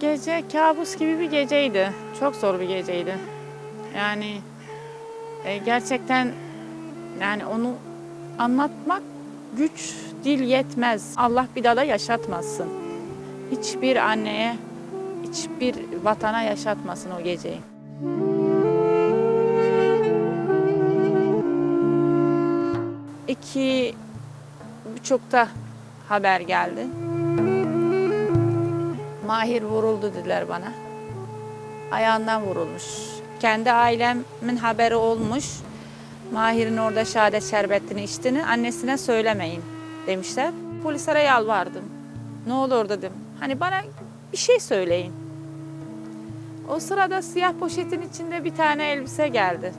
gece kabus gibi bir geceydi. Çok zor bir geceydi. Yani e, gerçekten yani onu anlatmak güç dil yetmez. Allah bir daha da yaşatmasın. Hiçbir anneye, hiçbir vatana yaşatmasın o geceyi. İki buçukta haber geldi. Mahir vuruldu dediler bana. Ayağından vurulmuş. Kendi ailemin haberi olmuş. Mahir'in orada şehadet şerbetini içtiğini annesine söylemeyin demişler. Polislere yalvardım. Ne olur dedim. Hani bana bir şey söyleyin. O sırada siyah poşetin içinde bir tane elbise geldi.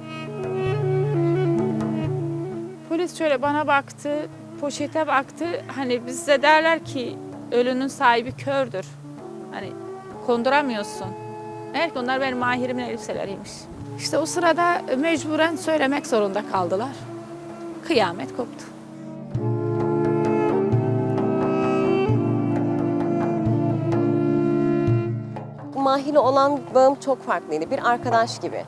Polis şöyle bana baktı, poşete baktı. Hani bizde derler ki ölünün sahibi kördür. Hani konduramıyorsun. Meğer ki onlar benim mahirimin elbiseleriymiş. İşte o sırada mecburen söylemek zorunda kaldılar. Kıyamet koptu. Mahir'le olan bağım çok farklıydı. Bir arkadaş gibi.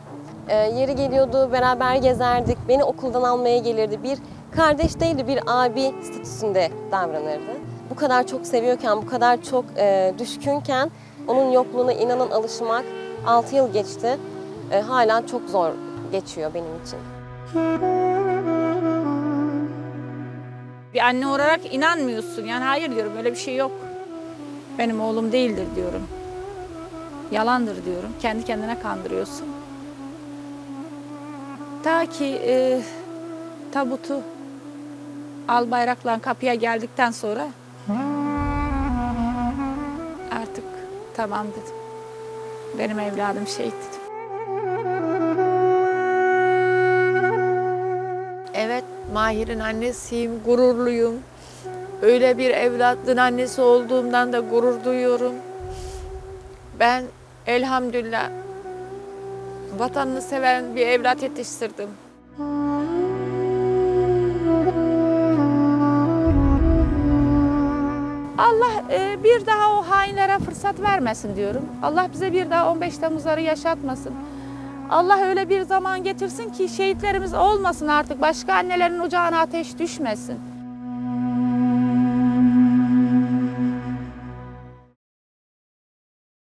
Ee, yeri geliyordu, beraber gezerdik. Beni okuldan almaya gelirdi. Bir kardeş değildi, bir abi statüsünde davranırdı. Bu kadar çok seviyorken, bu kadar çok e, düşkünken onun yokluğuna inanın alışmak 6 yıl geçti. E, hala çok zor geçiyor benim için. Bir anne olarak inanmıyorsun. Yani hayır diyorum öyle bir şey yok. Benim oğlum değildir diyorum. Yalandır diyorum. Kendi kendine kandırıyorsun. Ta ki e, tabutu al bayrakla kapıya geldikten sonra tamam dedim. Benim evladım şehit dedim. Evet, Mahir'in annesiyim, gururluyum. Öyle bir evladın annesi olduğumdan da gurur duyuyorum. Ben elhamdülillah vatanını seven bir evlat yetiştirdim. Allah e, bir daha hainlere fırsat vermesin diyorum. Allah bize bir daha 15 Temmuzları yaşatmasın. Allah öyle bir zaman getirsin ki şehitlerimiz olmasın artık. Başka annelerin ocağına ateş düşmesin.